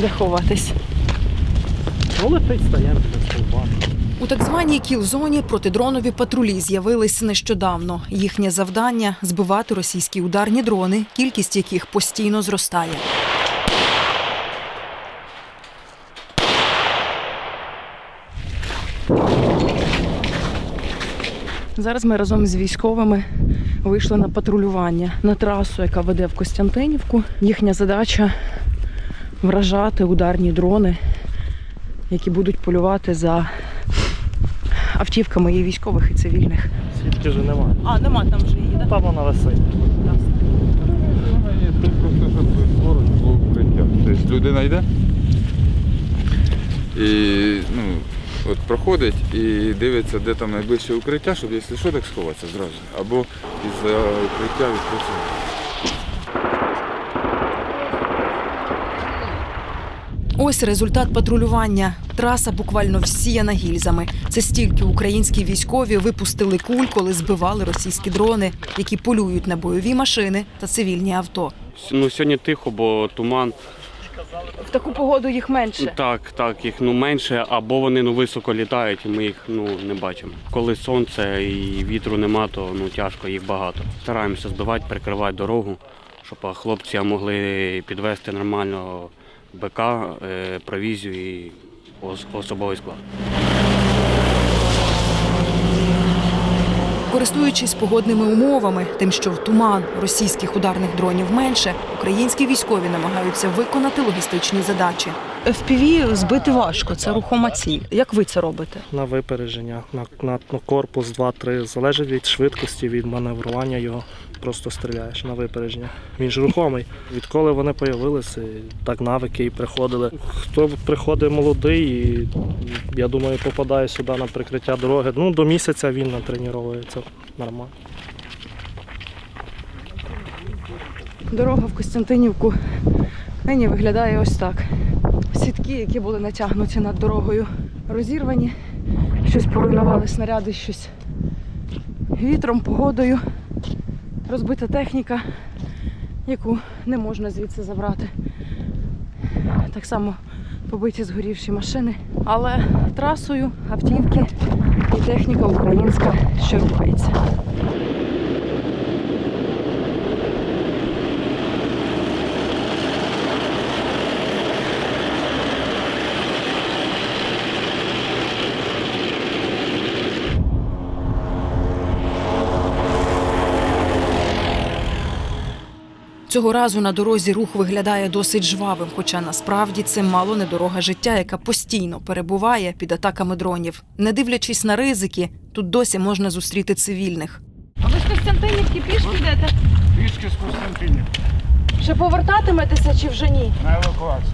де ховатись. Ну, летить, під стовбами. У так званій кіл-зоні протидронові патрулі з'явились нещодавно. Їхнє завдання збивати російські ударні дрони, кількість яких постійно зростає. Зараз ми разом з військовими вийшли на патрулювання на трасу, яка веде в Костянтинівку. Їхня задача вражати ударні дрони, які будуть полювати за автівками і військових, і цивільних. Свідки вже немає. А, нема там вже її, Там вона висить. Тут просто щоб поруч було укриття. Тобто людина йде і ну, от проходить і дивиться, де там найближче укриття, щоб якщо що, так сховатися зразу. Або із укриття відпрацювати. Ось результат патрулювання. Траса буквально всіяна гільзами. Це стільки українські військові випустили куль, коли збивали російські дрони, які полюють на бойові машини та цивільні авто. Ну, сьогодні тихо, бо туман. В таку погоду їх менше. Так, так, їх ну менше, або вони ну високо літають, і ми їх ну не бачимо. Коли сонце і вітру нема, то ну тяжко, їх багато. Стараємося збивати, перекривати дорогу, щоб хлопці могли підвести нормально БК, е, провізію і ос- особовий склад. Користуючись погодними умовами, тим, що в туман російських ударних дронів менше, українські військові намагаються виконати логістичні задачі. FPV збити важко, це рухома ціль. Як ви це робите? На випередження, на, на, на корпус 2-3. Залежить від швидкості, від маневрування його. Просто стріляєш на випередження. Він ж рухомий. Відколи вони з'явилися, так навики і приходили. Хто приходить молодий, і, я думаю, попадає сюди на прикриття дороги. Ну, до місяця він натренується нормально. Дорога в Костянтинівку нині виглядає ось так. Сітки, які були натягнуті над дорогою, розірвані, щось поруйнували снаряди, щось вітром, погодою. Розбита техніка, яку не можна звідси забрати. Так само побиті згорівші машини. Але трасою автівки і техніка українська ще рухається. Цього разу на дорозі рух виглядає досить жвавим, хоча насправді це мало не дорога життя, яка постійно перебуває під атаками дронів. Не дивлячись на ризики, тут досі можна зустріти цивільних. А ви з Костянтинівки пішки йдете? Пішки з Константинів Ще повертатиметеся чи вже ні? на евакуацію.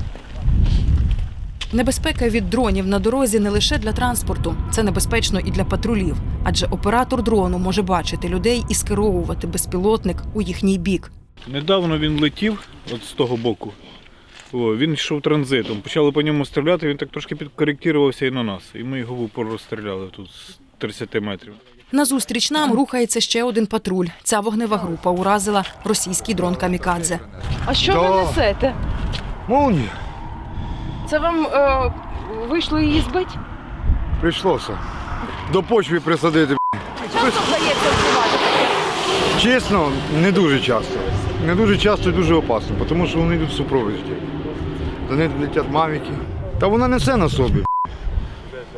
Небезпека від дронів на дорозі не лише для транспорту, це небезпечно і для патрулів, адже оператор дрону може бачити людей і скеровувати безпілотник у їхній бік. Недавно він летів от з того боку. О, він йшов транзитом. Почали по ньому стріляти, він так трошки підкоректувався і на нас. І ми його в упор розстріляли тут з 30 метрів. Назустріч нам рухається ще один патруль. Ця вогнева група уразила російський дрон Камікадзе. А що ви несете? Молнія. Це вам е, вийшло її збити? Прийшлося. До почви присадити. Часто вдається вбивати? Чесно, не дуже часто. Не дуже часто і дуже опасно, тому що вони йдуть в супроводі. За нею летять мавіки. Та вона несе на собі.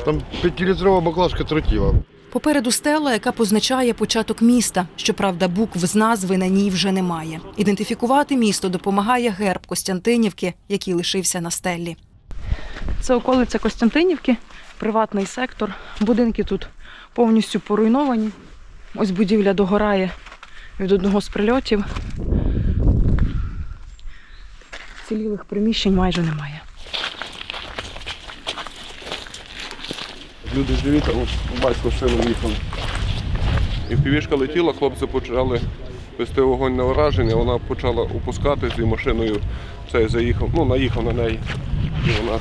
Там п'ятилітрова баклажка тротіла. Попереду стела, яка позначає початок міста. Щоправда, букв з назви на ній вже немає. Ідентифікувати місто допомагає герб Костянтинівки, який лишився на стелі. Це околиця Костянтинівки, приватний сектор. Будинки тут повністю поруйновані. Ось будівля догорає від одного з прильотів. Цілілих приміщень майже немає. Люди живі, там батько з сином їхали. І півішка летіла, хлопці почали вести вогонь на ураження, вона почала опускатись і машиною цей заїхав, ну наїхав на неї. І вона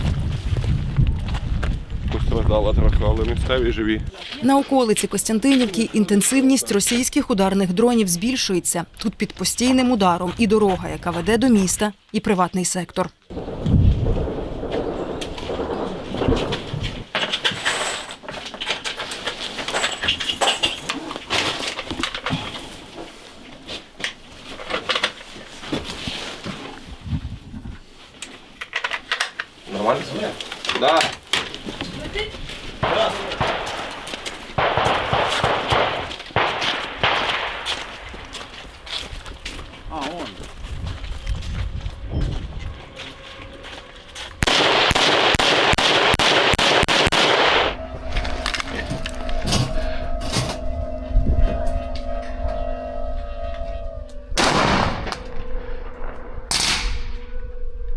постраждала трохи, але місцеві живі. На околиці Костянтинівки інтенсивність російських ударних дронів збільшується. Тут під постійним ударом і дорога, яка веде до міста, і приватний сектор. Нормально? Да.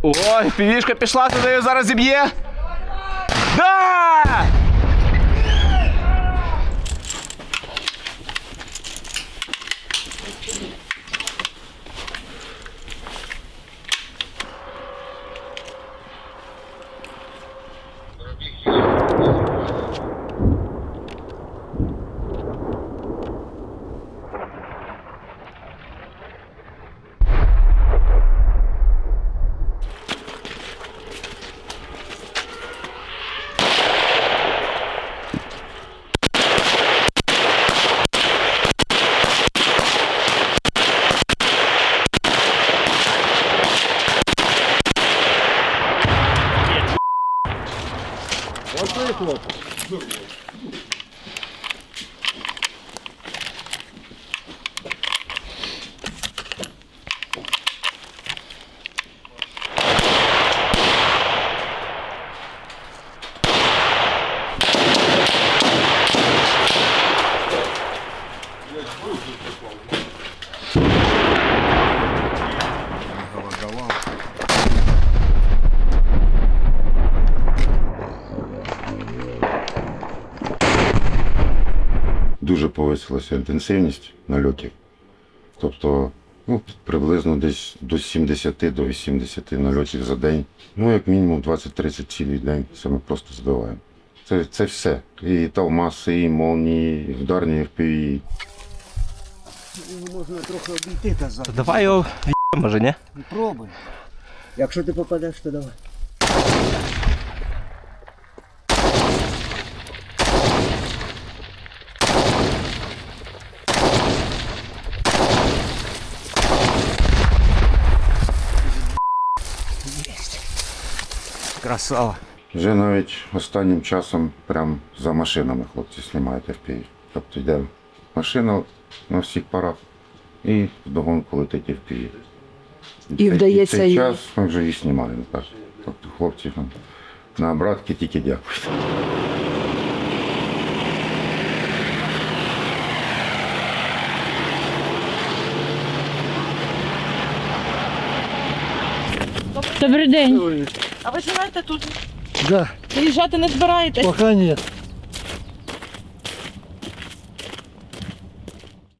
Ой, півішка пішла туди, зараз зіб'є. Да! Ось цей хлопець. Дуже повисилася інтенсивність нальотів. Тобто ну, приблизно десь до 70 до 80 нальотів за день. Ну, як мінімум 20-30 цілий день. Це ми просто збиваємо. Це, це все. І тавмаси, і молнії, і вдарні FPV. Давай його може, ні? Пробуй. Якщо ти попадеш, то давай. Красава. Вже навіть останнім часом прям за машинами хлопці знімають FPV. Тобто йде машина на всіх парах і вдогонку летить FPV. І вдається цей її- час ми вже її знімаємо. Так. Тобто хлопці нам на обратки тільки дякують. Добрий день. А ви живете тут? Да, Приїжджати не збираєтесь? поки ні.